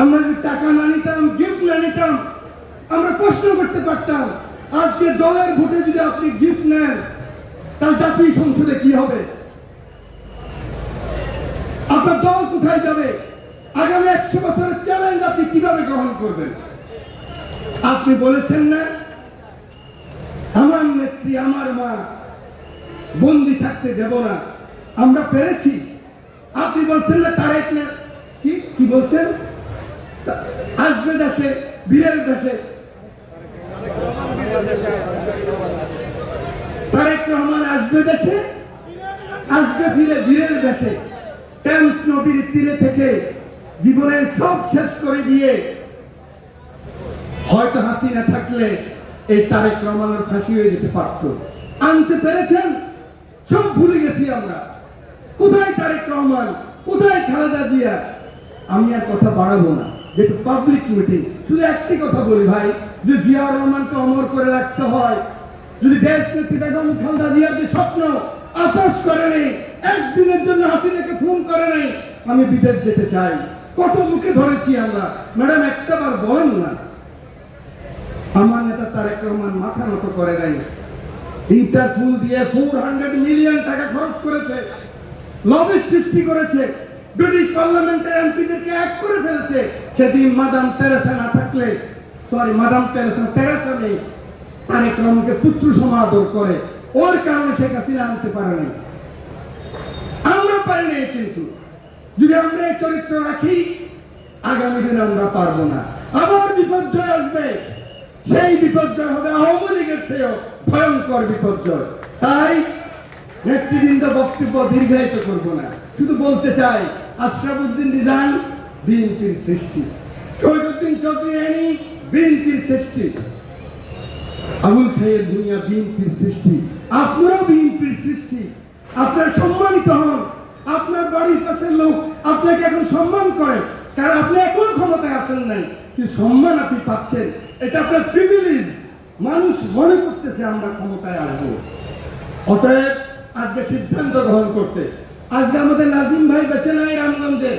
আমরা যদি টাকা না নিতাম গিফট না নিতাম, আমরা প্রশ্ন করতে পারতাম। আজকে দলের ভোটে যদি আপনি গিফট নেন, তাহলে জাতীয় সংসদে কি হবে? আপনার দল কোথায় যাবে? আগামী একশো বছরের চ্যালেঞ্জ আপনি কীভাবে গ্রহণ করবেন? আপনি বলেছেন না, আমার নেত্রী, আমার মা, বন্দি থাকতে দেব না। আমরা পেরেছি। আপনি বলছেন না তারেক না কি বলছেন? আসবে দেশে, বীরের দেশে। তারেক রহমান আসবে দেশে, আসবে ফিরে বীরের দেশে। টেমস নদীর তীরে থেকে জীবনের সব শেষ করে দিয়ে হয়তো হাসিনা থাকলে এই তারেক রহমানের ফাঁসি হয়ে যেতে পারত। আনতে পেরেছেন? সব ভুলে গেছি আমরা। কোথায় তারেক রহমান? কোথায় খালেদা জিয়া? আমি আর কথা বাড়াবো না। যেহেতু পাবলিক শুধু একটি কথা বলি ভাই যে জিয়াউর রহমানকে অমর করে রাখতে হয়, যদি দেশ নেত্রী বেগম খালেদা স্বপ্ন করে নেই, একদিনের জন্য হাসিনাকে ফোন করে নেই, আমি বিদেশ যেতে চাই। কত মুখে ধরেছি আমরা। ম্যাডাম, একটা বার বলেন না। আমার নেতা তারেক রহমান মাথা নত করে নাই। ইন্টারপুল দিয়ে ফোর হান্ড্রেড মিলিয়ন টাকা খরচ করেছে। লবি সৃষ্টি করেছে। ব্রিটিশ পার্লামেন্টের এমপিদেরকে এক করে ফেলেছে। সেদিন মাদাম তেরেসা না থাকলে সরি মাদাম তেরেসা তেরেসা নেই, তারেক রহমানকে পুত্র সমাদর করে। ওর কারণে শেখ হাসিনা আনতে পারে নাই। আমরা পারি নাই কিন্তু। যদি আমরা এই চরিত্র রাখি, আগামী দিনে আমরা পারব না। আবার বিপর্যয় আসবে। সেই বিপর্যয় হবে আওয়ামী লীগের চেয়েও ভয়ঙ্কর বিপর্যয়। তাই নেতৃবৃন্দ বক্তব্য দীর্ঘায়িত করব না। শুধু বলতে চাই আশরাফুদ্দিন রিজান বিএনপির সৃষ্টি। শহীদুদ্দিন চৌধুরী বিএনপির সৃষ্টি। আবুল খাইয়ের দুনিয়া বিএনপির সৃষ্টি। আপনারাও বিএনপির সৃষ্টি। আপনারা সম্মানিত হন। আপনার বাড়ির পাশের লোক আপনাকে এখন সম্মান করে। কারণ আপনি এখনও ক্ষমতায় আসেন নাই। কি সম্মান আপনি পাচ্ছেন? এটা আপনার প্রিভিলেজ মানুষ মনে করতেছে আমরা ক্ষমতায় আসব। অতএব আজকে সিদ্ধান্ত গ্রহণ করতে আজকে আমাদের নাজিম ভাই বেঁচে নাই রামগঞ্জে